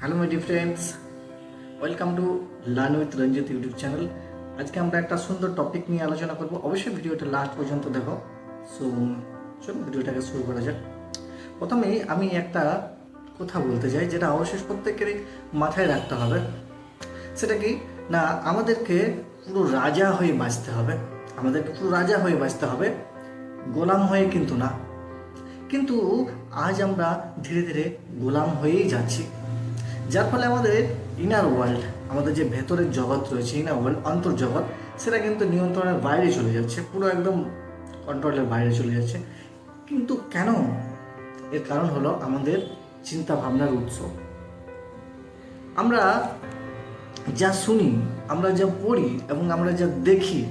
Hello my dear friends welcome to learn with Ranjit YouTube channel আজকে আমরা একটা সুন্দর টপিক নিয়ে আলোচনা করব। অবশ্যই ভিডিওটা লাস্ট পর্যন্ত দেখো। সো চলুন ভিডিওটাকে শুরু করা যাক। প্রথমেই আমি একটা কথা বলতে চাই, যেটা অবশ্যই প্রত্যেকেরই মাথায় রাখতে হবে। সেটা কি? না, আমাদেরকে পুরো রাজা হয়ে বাঁচতে হবে। আমাদেরকে পুরো রাজা হয়ে বাঁচতে হবে। গোলাম হয়ে কিন্তু না। কিন্তু আজ আমরা ধীরে ধীরে গোলাম হয়েই যাচ্ছি। যার ফলে আমাদের ইনার ওয়ার্ল্ড আমাদের যে ভেতরের জগৎ রয়েছে ইনার ওয়ার্ল্ড অন্তর্জগৎ, সেটা কিন্তু নিয়ন্ত্রণের বাইরে চলে যাচ্ছে, পুরো একদম কন্ট্রোলের বাইরে চলে যাচ্ছে। কিন্তু কেন? এর কারণ হলো আমাদের চিন্তা ভাবনার উৎস। আমরা যা শুনি, আমরা যা পড়ি এবং আমরা যা দেখি,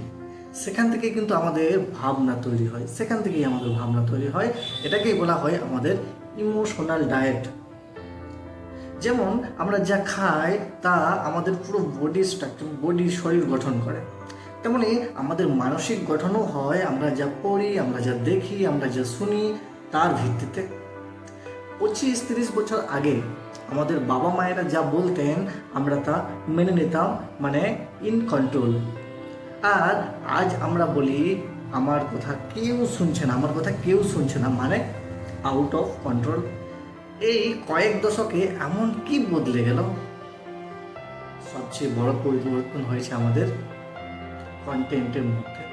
সেখান থেকে কিন্তু আমাদের ভাবনা তৈরি হয়, সেখান থেকেই আমাদের ভাবনা তৈরি হয়। এটাকেই বলা হয় আমাদের ইমোশনাল ডায়েট যেমন আমরা যা খাই, তা আমাদের পুরো বডি স্ট্রাকচার বডি শরীর গঠন করে। তেমনি আমাদের মানসিক গঠনও হয়, আমরা যা পড়ি, আমরা যা দেখি, আমরা যা শুনি, তার ভিত্তিতে। পঁচিশ তিরিশ বছর আগে আমাদের বাবা মায়েরা যা বলতেন, আমরা তা মেনে নিতাম মানে ইন কন্ট্রোল আর আজ আমরা বলি, আমার কথা কেউ শুনছে না, আমার কথা কেউ শুনছে না। মানে আউট অফ কন্ট্রোল এই কয়েক দশকে এমন কি বদলে গেল? সবচেয়ে বড় পরিবর্তন হয়েছে আমাদের কন্টেন্টের মধ্যে।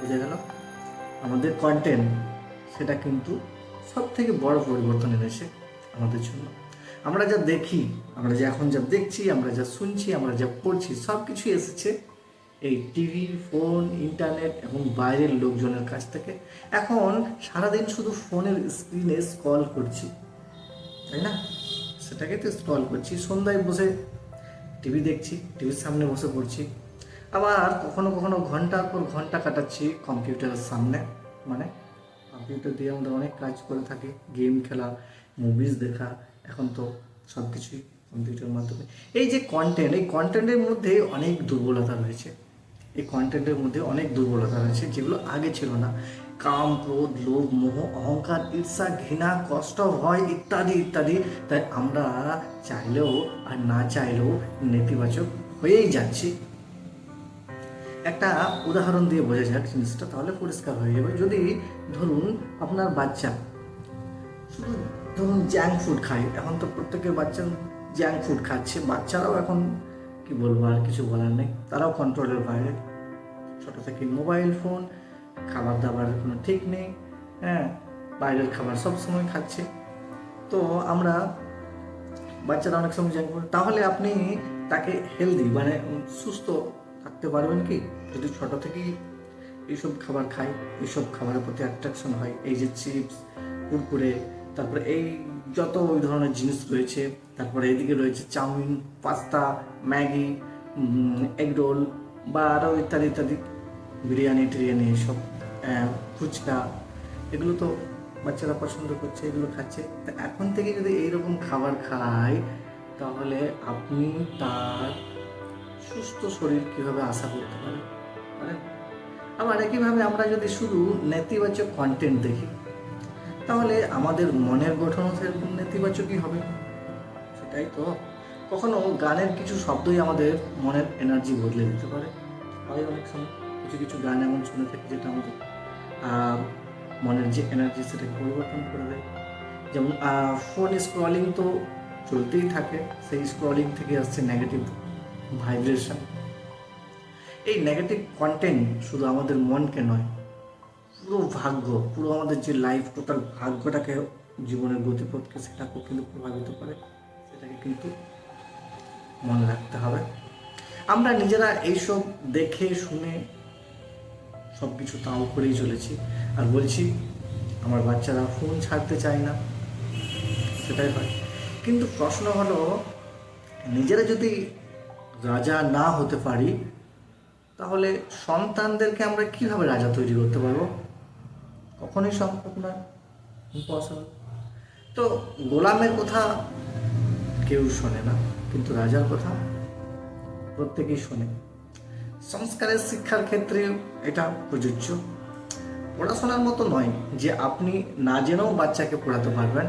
বুঝে গেল? আমাদের কন্টেন্ট সেটা কিন্তু সব থেকে বড় পরিবর্তন এনেছে আমাদের জন্য। আমরা যা দেখি, আমরা যা এখন যা দেখছি, আমরা যা শুনছি, আমরা যা পড়ছি সব কিছুই এসেছে এই টিভি ফোন ইন্টারনেট এবং বাইরের লোকজনের কাছ থেকে। এখন সারাদিন শুধু ফোনের স্ক্রিনে স্ক্রল করছি, তাই না? সেটাকে তো স্ক্রল করছি, সন্ধ্যায় বসে টিভি দেখছি টিভির সামনে বসে পড়ছি। আবার কখনো কখনো ঘণ্টার পর ঘণ্টা কাটাচ্ছি কম্পিউটারের সামনে মানে কম্পিউটার দিয়ে আমরা অনেক কাজ করে থাকি গেম খেলা মুভিজ দেখা, এখন তো সব কিছুই কম্পিউটারের মাধ্যমে। এই যে কন্টেন্ট এই কন্টেন্টের মধ্যে অনেক দুর্বলতা রয়েছে। এই কন্টেন্টের মধ্যে অনেক দুর্বলতা রয়েছে, যেগুলো আগে ছিল না। কাম, ক্রোধ, লোভ, মোহ, অহংকার, ঈর্ষা, ঘৃণা, কষ্ট, ভয় ইত্যাদি ইত্যাদি। তাই আমরা চাইলেও আর না চাইলেও নেতিবাচক হয়েই যাচ্ছি। একটা উদাহরণ দিয়ে বোঝা যাক জিনিসটা, তাহলে পরিষ্কার হয়ে যাবে। যদি ধরুন আপনার বাচ্চা, শুধু ধরুন জাঙ্ক ফুড খায়, এখন তো প্রত্যেকের বাচ্চা জাঙ্ক ফুড খাচ্ছে, বাচ্চারাও এখন কি বলব আর কিছু বলার নেই, তারাও কন্ট্রোলের বাইরে। ছোটো থেকে মোবাইল ফোন খাবার দাবার কোনো ঠিক নেই হ্যাঁ বাইরের খাবার সব সময় খাচ্ছে। তো আমরা বাচ্চারা অনেক সময় ফুড তাহলে আপনি তাকে হেলদি মানে সুস্থ থাকতে পারবেন কি? যদি ছোট থেকেই এইসব খাবার খাই এইসব খাবারের প্রতি অ্যাট্রাকশন হয়, এই যে চিপস কুরকুরে, তারপরে এই যত ওই ধরনের জিনিস রয়েছে, তারপরে এদিকে রয়েছে chowmein, pasta, Maggi egg roll বা আরও ইত্যাদি ইত্যাদি, বিরিয়ানি টিরিয়ানি এইসব ফুচকা, এগুলো তো বাচ্চারা পছন্দ করছে, এগুলো খাচ্ছে। তা এখন থেকে যদি এইরকম খাবার খায় তাহলে আপনি তার সুস্থ শরীর কীভাবে আশা করতে পারেন? মানে আবার একইভাবে আমরা যদি শুধু নেতিবাচক কন্টেন্ট দেখি, তাহলে আমাদের মনের গঠনও সেরকম নেতিবাচকই হবে। সেটাই তো। কখনো গানের কিছু শব্দই আমাদের মনের এনার্জি বদলে দিতে পারে। হয় অনেক সময় কিছু কিছু গান এমন শুনে থাকি যেটা আমাদের মনের যে এনার্জি সেটাকে পরিবর্তন করে দেয়। যেমন ফোন স্ক্রলিং তো চলতেই থাকে, সেই স্ক্রলিং থেকে আসছে নেগেটিভ ভাইব্রেশন এই নেগেটিভ কন্টেন্ট শুধু আমাদের মনকে নয়, পুরো ভাগ্য, পুরো আমাদের যে লাইফ টোটাল ভাগ্যটাকে, জীবনের গতিপথকে সেটাকেও কিন্তু প্রভাবিত করে। সেটাকে কিন্তু মনে রাখতে হবে। আমরা নিজেরা এইসব দেখে, শুনে সব কিছু তাও করেই চলেছি। আর বলছি, আমার বাচ্চারা ফোন ছাড়তে চায় না। সেটাই হয়। কিন্তু প্রশ্ন হলো, নিজেরা যদি রাজা না হতে পারি, তাহলে সন্তানদেরকে আমরা কীভাবে রাজা তৈরি করতে পারব? কখনোই সম্ভব না। ইম্পসিবল তো গোলামের কথা কেউ শোনে না। কিন্তু রাজার কথা প্রত্যেকেই শোনে। সংস্কারের শিক্ষার ক্ষেত্রে এটা প্রযোজ্য। পড়াশোনার মতো নয় যে আপনি না জেনেও বাচ্চাকে পড়াতে পারবেন।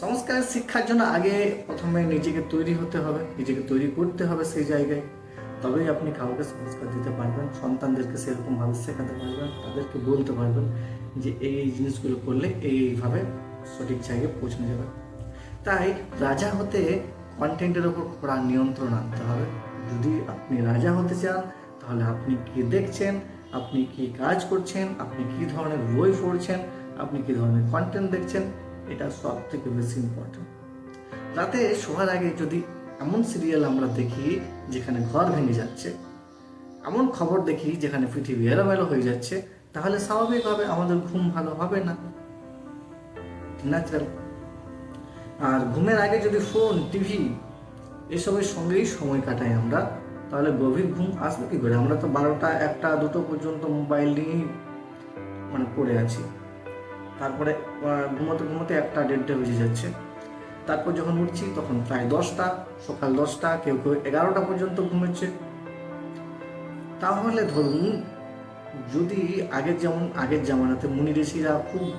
সংস্কারের শিক্ষার জন্য আগে প্রথমে নিজেকে তৈরি হতে হবে, নিজেকে তৈরি করতে হবে সেই জায়গায়। তবেই আপনি কাউকে সংস্কার দিতে পারবেন, সন্তানদেরকে সেরকমভাবে শেখাতে পারবেন, তাদেরকে বলতে পারবেন যে এই এই জিনিসগুলো করলে এই এইভাবে সঠিক জায়গায় পৌঁছানো যাবে। তাই রাজা হতে কন্টেন্টের ওপর কড়া নিয়ন্ত্রণ আনতে হবে। যদি আপনি রাজা হতে চান, তাহলে আপনি কি দেখছেন? আপনি কি কাজ করছেন? আপনি কি ধরনের বই পড়ছেন? আপনি কি ধরনের কন্টেন্ট দেখছেন? এটা সব থেকে বেশি ইম্পর্টেন্ট রাতে শোয়ার আগে যদি এমন সিরিয়াল আমরা দেখি, যেখানে ঘর ভেঙে যাচ্ছে, এমন খবর দেখি, যেখানে পৃথিবী এলোমেলো হয়ে যাচ্ছে, তাহলে স্বাভাবিকভাবে আমাদের ঘুম ভালো হবে না। ন্যাচারাল আর ঘুমের আগে যদি ফোন, টিভি এসবের সঙ্গেই সময় কাটাই আমরা, তাহলে গভীর ঘুম আসবে কি করে? আমরা তো বারোটা, একটা, দুটো পর্যন্ত মোবাইল নিয়েই মানে পড়ে আছি। তারপরে ঘুমোতে ঘুমোতে একটা, দেড়টা বেজে যাচ্ছে। তারপর যখন উঠছি, তখন প্রায় দশটা, সকাল দশটা, কেউ কেউ এগারোটা পর্যন্ত ঘুমোচ্ছে। তাহলে ধরুন, যদি আগের যেমন, আগের জামানাতে মুনি ঋষিরা খুব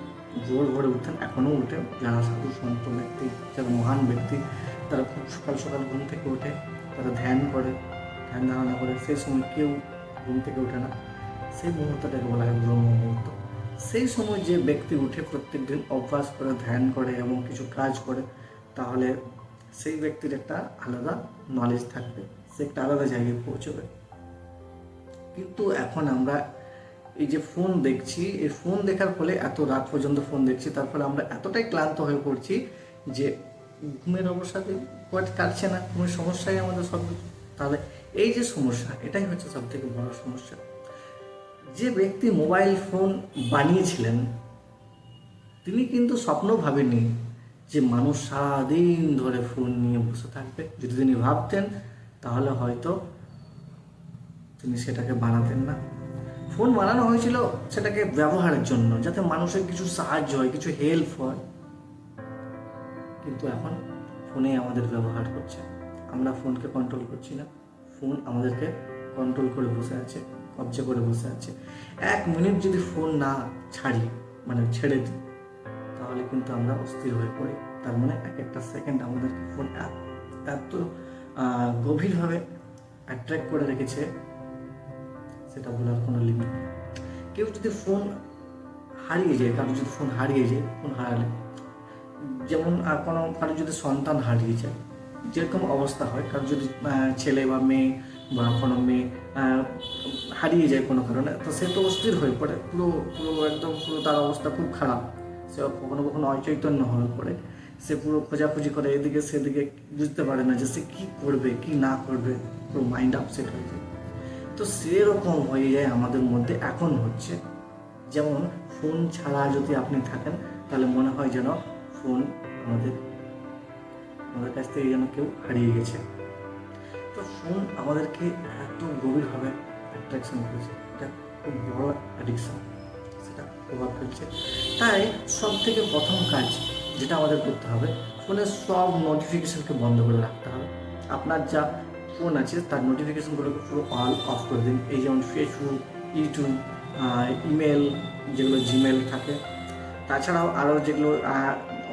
ভোর ভোরে উঠতেন এখনও উঠে যারা সাধু সন্ত ব্যক্তি, যারা মহান ব্যক্তি, তারা খুব সকাল সকাল ঘুম থেকে ওঠে তারা ধ্যান করে, ধ্যান ধারণা করে। সেই সময় কেউ ঘুম থেকে ওঠে না। সেই মুহূর্তটাকে বলা হয় ব্রহ্ম মুহূর্ত। সেই সময় যে ব্যক্তি উঠে প্রত্যেক দিন অভ্যাস করে, ধ্যান করে এবং কিছু কাজ করে, তাহলে সেই ব্যক্তির একটা আলাদা নলেজ থাকবে। সে একটা আলাদা জায়গায় পৌঁছবে। কিন্তু এখন আমরা এই যে ফোন দেখছি, এই ফোন দেখার ফলে এত রাত পর্যন্ত ফোন দেখছি, তার ফলে আমরা এতটাই ক্লান্ত হয়ে পড়ছি যে ঘুমের অবসাদে কাটছে না ঘুমের সমস্যাই আমাদের সব তাহলে এই যে সমস্যা, এটাই হচ্ছে সব থেকে বড় সমস্যা। যে ব্যক্তি মোবাইল ফোন বানিয়েছিলেন, তিনি কিন্তু স্বপ্ন ভাবেননি যে মানুষ সারাদিন ধরে ফোন নিয়ে বসে থাকবে। যদি তিনি ভাবতেন, তাহলে হয়তো তিনি সেটাকে বানাতেন না। ফোন বানানো হয়েছিল সেটাকে ব্যবহারের জন্য, যাতে মানুষের কিছু সাহায্য হয়, কিছু হেল্প হয়। কিন্তু এখন ফোনে আমাদের ব্যবহার করছে আমরা ফোনকে কন্ট্রোল করছি না। ফোন আমাদেরকে কন্ট্রোল করে বসে আছে, কবজা করে বসে আছে। এক মিনিট যদি ফোন না ছাড়ি মানে ছেড়ে দিই, তাহলে কিন্তু আমরা অস্থির হয়ে পড়ি। তার মানে এক একটা সেকেন্ড আমাদেরকে ফোন এত গভীরভাবে অ্যাট্রাক্ট করে রেখেছে সেটা বলার কোনো লিমিট নেই। কেউ যদি ফোন হারিয়ে যায় কারও যদি ফোন হারিয়ে যায় ফোন হারালে, যেমন কোনো, কারও যদি সন্তান হারিয়ে যায়, যেরকম অবস্থা হয় কারও যদি ছেলে বা মেয়ে বা কোনো মেয়ে হারিয়ে যায় কোনো কারণে, তো সে তো অস্থির হয়ে পড়ে। পুরো পুরো একদম, পুরো তার অবস্থা খুব খারাপ। সে কখনো কখনো অচৈতন্য হয়ে পড়ে। সে পুরো খোঁজাখুঁজি করে, এদিকে সেদিকে বুঝতে পারে না যে সে কী করবে, কি না করবে, পুরো মাইন্ড আপসেট হয়ে যায়। তো সেরকম হয়ে যায় আমাদের মধ্যে এখন হচ্ছে। যেমন ফোন ছাড়া যদি আপনি থাকেন, তাহলে মনে হয় যেন ফোন আমাদের আমাদের কাছ থেকে যেন কেউ হারিয়ে গেছে। তো ফোন আমাদেরকে এত গভীরভাবে অ্যাট্রাকশন করেছে। এটা খুব বড় অ্যাডিকশন সেটা প্রভাব ফেলছে। তাই সব থেকে প্রথম কাজ যেটা আমাদের করতে হবে, ফোনের সব নোটিফিকেশনকে বন্ধ করে রাখতে হবে। আপনার যা ফোন আছে, তার নোটিফিকেশনগুলোকে পুরো অল অফ করে দিন। এই যেমন ফেসবুক ইউটিউব ইমেল যেগুলো জিমেল থাকে। তাছাড়াও আরও যেগুলো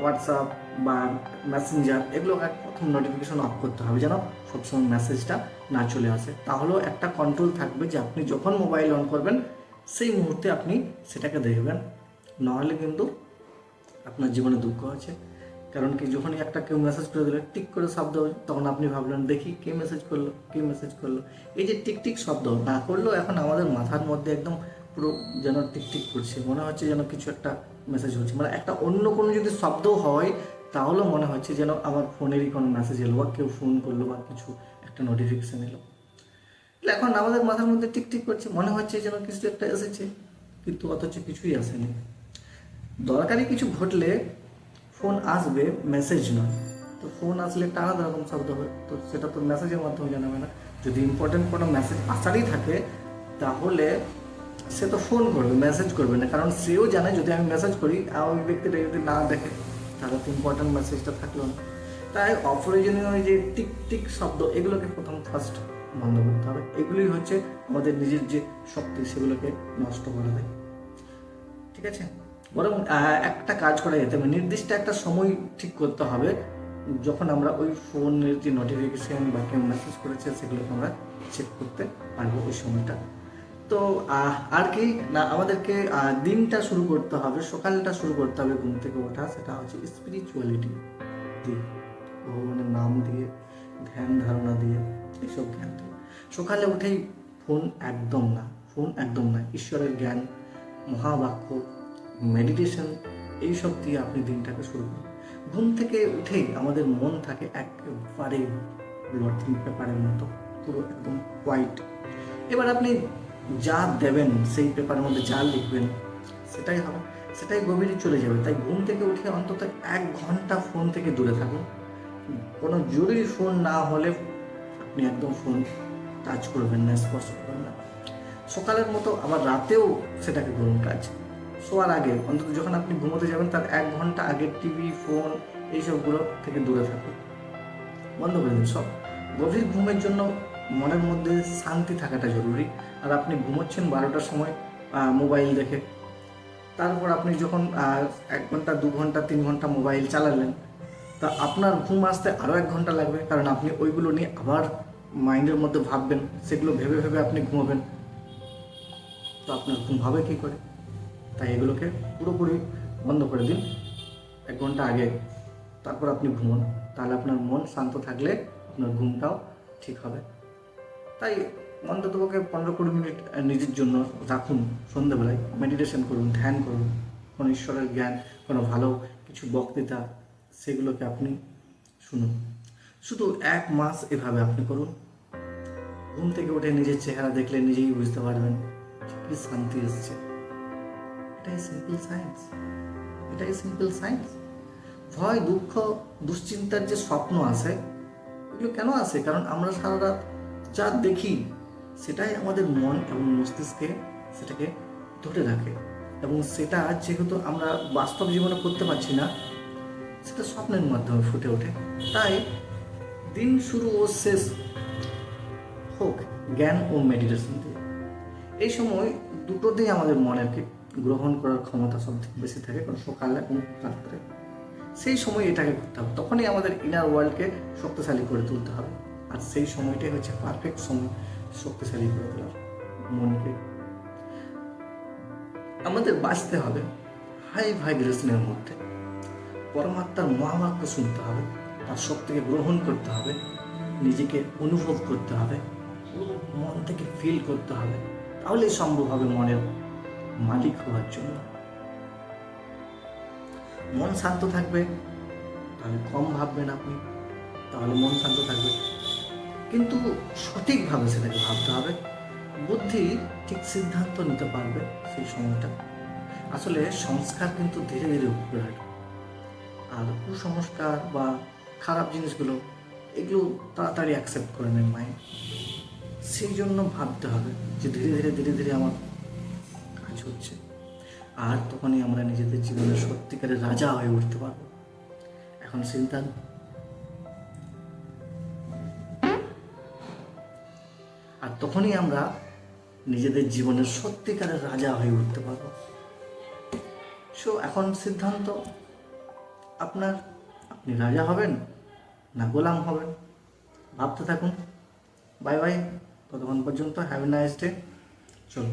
হোয়াটসঅ্যাপ বা মেসেঞ্জার এগুলো প্রথম নোটিফিকেশন অফ করতে হবে যেন সবসময় মেসেজটা না চলে আসে। তাহলেও একটা কন্ট্রোল থাকবে যে আপনি যখন মোবাইল অন করবেন, সেই মুহূর্তে আপনি সেটাকে দেখবেন। নাহলে কিন্তু আপনার জীবনে দুঃখ আছে। কারণ কি, যখনই একটা কেউ মেসেজ করে দিলে, টিক করে শব্দ তখন আপনি ভাবলেন, দেখি, কে মেসেজ করল, কে মেসেজ করল? এই যে টিক টিক শব্দ, না করলেও এখন আমাদের মাথার মধ্যে একদম পুরো যেন টিক টিক করছে, মনে হচ্ছে যেন কিছু একটা মেসেজ হচ্ছে। মানে একটা অন্য কোনো যদি শব্দ হয়, তাহলেও মনে হচ্ছে যেন আমার ফোনেরই কোনো মেসেজ এলো, বা কেউ ফোন করল, বা কিছু একটা নোটিফিকেশান এলো। এখন আমাদের মাথার মধ্যে টিক টিক করছে, মনে হচ্ছে যেন কিছু একটা এসেছে, কিন্তু অথচ কিছুই আসেনি। দরকারি কিছু ঘটলে ফোন আসবে মেসেজ নয়। তো ফোন আসলে একটা আলাদা রকম শব্দ হবে তো সেটা তো মেসেজের মাধ্যমে জানাবে না। যদি ইম্পর্টেন্ট কোনো মেসেজ আসারই থাকে, তাহলে সে তো ফোন করবে মেসেজ করবে না। কারণ সেও জানে যদি আমি মেসেজ করি ওই ব্যক্তিটা যদি না দেখে, তাহলে তো ইম্পর্টেন্ট মেসেজটা থাকল না। তাই অপ্রয়োজনীয় যে টিক টিক শব্দ, এগুলোকে প্রথম ফার্স্ট বন্ধ করতে হবে। এগুলি হচ্ছে আমাদের নিজের যে শক্তি, সেগুলোকে নষ্ট করে দেয়। ঠিক আছে? বরং একটা কাজ করা যেতে পারে নির্দিষ্ট একটা সময় ঠিক করতে হবে। যখন আমরা ওই ফোনের যে নোটিফিকেশান বা কেউ মেসেজ করেছে, সেগুলোকে আমরা চেক করতে পারব ওই সময়টা। তো আর কি, না, আমাদেরকে দিনটা শুরু করতে হবে, সকালটা শুরু করতে হবে ঘুম থেকে ওঠা, সেটা হচ্ছে স্পিরিচুয়ালিটি দিয়ে। ভগবানের নাম দিয়ে, ধ্যান ধারণা দিয়ে, এইসব জ্ঞান দিয়ে। সকালে উঠেই ফোন একদম না, ফোন একদম না, ঈশ্বরের জ্ঞান, মহাবাক্য মেডিটেশন এইসব দিয়ে আপনি দিনটাকে শুরু করুন। ঘুম থেকে উঠেই আমাদের মন থাকে একেবারে লটিং পেপারের মতো, পুরো একদম হোয়াইট এবার আপনি যা দেবেন, সেই পেপারের মধ্যে যা লিখবেন, সেটাই হবে, সেটাই গভীরে চলে যাবে। তাই ঘুম থেকে উঠে অন্তত এক ঘণ্টা ফোন থেকে দূরে থাকুন। কোনো জরুরি ফোন না হলে আপনি একদম ফোন টাচ করবেন না, স্পর্শ করবেন না। সকালের মতো আবার রাতেও সেটাকে করুন কাজ। শোয়ার আগে, অন্তত যখন আপনি ঘুমোতে যাবেন, তার এক ঘণ্টা আগে টিভি, ফোন এইসবগুলো থেকে দূরে থাকুন। বন্ধ করে দিন সব। গভীর ঘুমের জন্য মনের মধ্যে শান্তি থাকাটা জরুরি। আর আপনি ঘুমোচ্ছেন বারোটার সময় মোবাইল দেখে। তারপর আপনি যখন এক ঘণ্টা, দু ঘণ্টা, তিন ঘণ্টা মোবাইল চালালেন, তা আপনার ঘুম আসতে আরও এক ঘণ্টা লাগবে। কারণ আপনি ওইগুলো নিয়ে আবার মাইন্ডের মধ্যে ভাববেন, সেগুলো ভেবে ভেবে আপনি ঘুমাবেন। তো আপনার ঘুম হবে কী করে? তাই এগুলোকে পুরোপুরি বন্ধ করে দিন। এক ঘণ্টা আগে তারপর আপনি ঘুমোন। তাহলে আপনার মন শান্ত থাকলে আপনার ঘুমটাও ঠিক হবে। তাই অন্ততপক্ষে পনেরো কুড়ি মিনিট নিজের জন্য রাখুন সন্ধ্যেবেলায় মেডিটেশন করুন, ধ্যান করুন। কোনো ঈশ্বরের জ্ঞান, কোনো ভালো কিছু বক্তৃতা, সেগুলোকে আপনি শুনুন। শুধু এক মাস এভাবে আপনি করুন। ঘুম থেকে উঠে নিজের চেহারা দেখলে নিজেই বুঝতে পারবেন কি শান্তি এসছে। এটাই সিম্পল সায়েন্স এটাই সিম্পল সায়েন্স ভয়, দুঃখ, দুশ্চিন্তার যে স্বপ্ন আসে এগুলো কেন আসে কারণ আমরা সারা রাত যা দেখি, সেটাই আমাদের মন এবং মস্তিষ্কে সেটাকে ধরে রাখে। এবং সেটা যেহেতু আমরা বাস্তব জীবনে করতে পারছি না, সেটা স্বপ্নের মাধ্যমে ফুটে ওঠে। তাই দিন শুরু ও শেষ হোক, জ্ঞান ও মেডিটেশন দিয়ে। এই সময় দুটোতেই আমাদের মনেরকে গ্রহণ করার ক্ষমতা সব থেকে বেশি থাকে, কারণ সকালে এবং রাত্রে। সেই সময় এটাকে করতে হবে। তখনই আমাদের ইনার ওয়ার্ল্ডকে শক্তিশালী করে তুলতে হবে। আর সেই সময়টাই হচ্ছে পারফেক্ট সময় শক্তিশালী করে তোলার মনকে। আমাদের বাঁচতে হবে হাই ভাইব্রেশনের মধ্যে। পরমাত্মার মহাবাক্য শুনতে হবে, তার থেকে গ্রহণ করতে হবে, নিজেকে অনুভব করতে হবে, মন থেকে ফিল করতে হবে। তাহলেই সম্ভব হবে মনের মালিক হওয়ার জন্য। মন শান্ত থাকবে, তাহলে কম ভাববেন আপনি, তাহলে মন শান্ত থাকবে। কিন্তু সঠিকভাবে সেটাকে ভাবতে হবে। বুদ্ধি ঠিক সিদ্ধান্ত নিতে পারবে সেই সময়টা। আসলে সংস্কার কিন্তু ধীরে ধীরে উপরে হাঁটবে আর কুসংস্কার বা খারাপ জিনিসগুলো, এগুলো তাড়াতাড়ি অ্যাকসেপ্ট করে নেন মাইন্ড। সেই জন্য ভাবতে হবে যে ধীরে ধীরে ধীরে ধীরে আমার কাজ হচ্ছে আর তখনই আমরা নিজেদের জীবনে সত্যিকারের রাজা হয়ে উঠতে পারব। এখন চিন্তা আর তখনই আমরা নিজেদের জীবনের সত্যিকারের রাজা হয়ে উঠতে পারব। সো এখন সিদ্ধান্ত, আপনার, আপনি রাজা হবেন না গোলাম হবেন? ভাবতে থাকুন। বাই বাই ততক্ষণ পর্যন্ত হ্যাভ এ নাইস ডে চলো